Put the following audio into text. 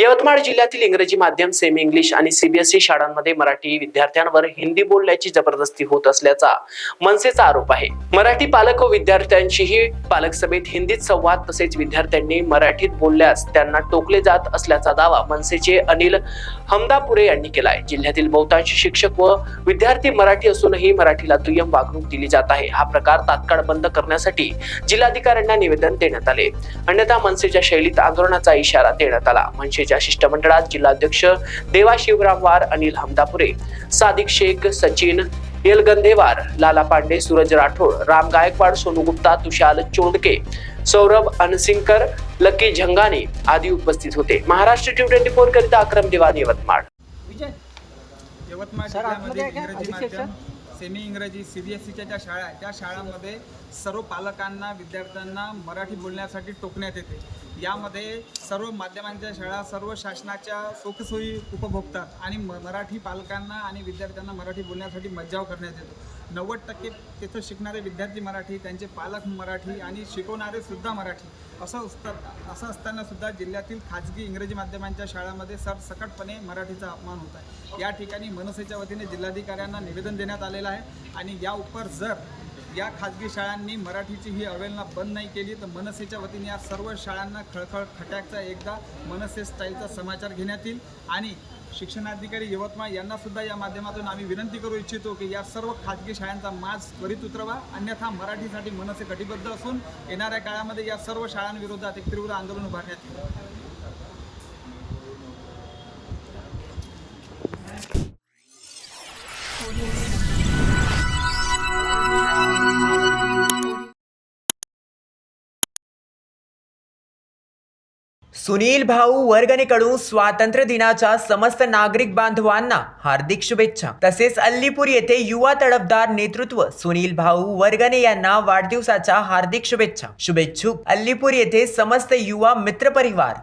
यवतमाळ जिल्ह्यातील इंग्रजी माध्यम सेमी इंग्लिश आणि सीबीएसई शाळांमध्ये मराठी विद्यार्थ्यांवर हिंदी बोलण्याची जबरदस्ती होत असल्याचा मनसेचा आरोप आहे. मराठी पालक व विद्यार्थ्यांशीही पालक सभेत हिंदीत संवाद तसेच विद्यार्थ्यांनी मराठीत बोलल्यास त्यांना टोकले जात असल्याचा दावा मनसेचे अनिल हमदापुरे यांनी केला आहे जिल्ह्यातील बहुतांश शिक्षक व विद्यार्थी मराठी असूनही मराठीला दुय्यम वागणूक दिली जात आहे. हा प्रकार तात्काळ बंद करण्यासाठी जिल्हाधिकाऱ्यांना निवेदन देण्यात आले. अन्यथा मनसेच्या शैलीत आंदोलनाचा इशारा देण्यात आला. मनसेच्या शिष्टमंडळात जिल्हाध्यक्ष देवा शिवराम वार अनिल हमदापुरे सादिक शेख सचिन येलगंधेवार लाला पांडे सूरज राठोड राम गायकवाड सोनू गुप्ता तुषार चोंडके सौरभ अनसिंगकर लकी झंगाने आदी उपस्थित होते. महाराष्ट्र टी ट्वेंटी फोर करिता अक्रम दिवाण यवतमाळ. विजय यवतमाळ सेमी इंग्रजी सी बी एस सीच्या ज्या शाळा आहेत त्या शाळांमध्ये सर्व पालकांना विद्यार्थ्यांना मराठी बोलण्यासाठी टोकण्यात येते. यामध्ये सर्व माध्यमांच्या शाळा सर्व शासनाच्या सुखसोयी उपभोगतात आणि म मराठी पालकांना आणि विद्यार्थ्यांना मराठी बोलण्यासाठी मज्जाव करण्यात येतो. नव्वद टक्के तिथं शिकणारे विद्यार्थी मराठी त्यांचे पालक मराठी आणि शिकवणारे सुद्धा मराठी. असं असतात असं असताना सुद्धा जिल्ह्यातील खाजगी इंग्रजी माध्यमांच्या शाळांमध्ये सरसकटपणे मराठीचा अपमान होत आहे. या ठिकाणी मनसेच्या वतीने जिल्हाधिकाऱ्यांना निवेदन देण्यात आलेलं आहे आणि या उपर जर या खाजगी शाळांनी मराठीची ही अवहेलना बंद नाही केली तर मनसेच्या वतीने या सर्व शाळांना खळखळ खट्याकचा एकदा मनसे स्टाईलचा समाचार घेण्यात येईल आणि शिक्षणाधिकारी यवतमाळ यांना सुद्धा या माध्यमातून आम्ही विनंती करू इच्छितो की या सर्व खाजगी शाळांचा माज त्वरित उतरवा. अन्यथा मराठीसाठी मनसे कटिबद्ध असून येणाऱ्या काळामध्ये या सर्व शाळांविरोधात एक तीव्र आंदोलन उभारण्यात येईल. सुनील भाऊ वर्गणीकडून स्वातंत्र्य दिनाच्या समस्त नागरिक बांधवांना हार्दिक शुभेच्छा. तसेच अल्लीपूर येथे युवा तडफदार नेतृत्व सुनील भाऊ वर्गणे यांना वाढदिवसाच्या हार्दिक शुभेच्छा. शुभेच्छुक अल्लीपूर येथे समस्त युवा मित्र परिवार.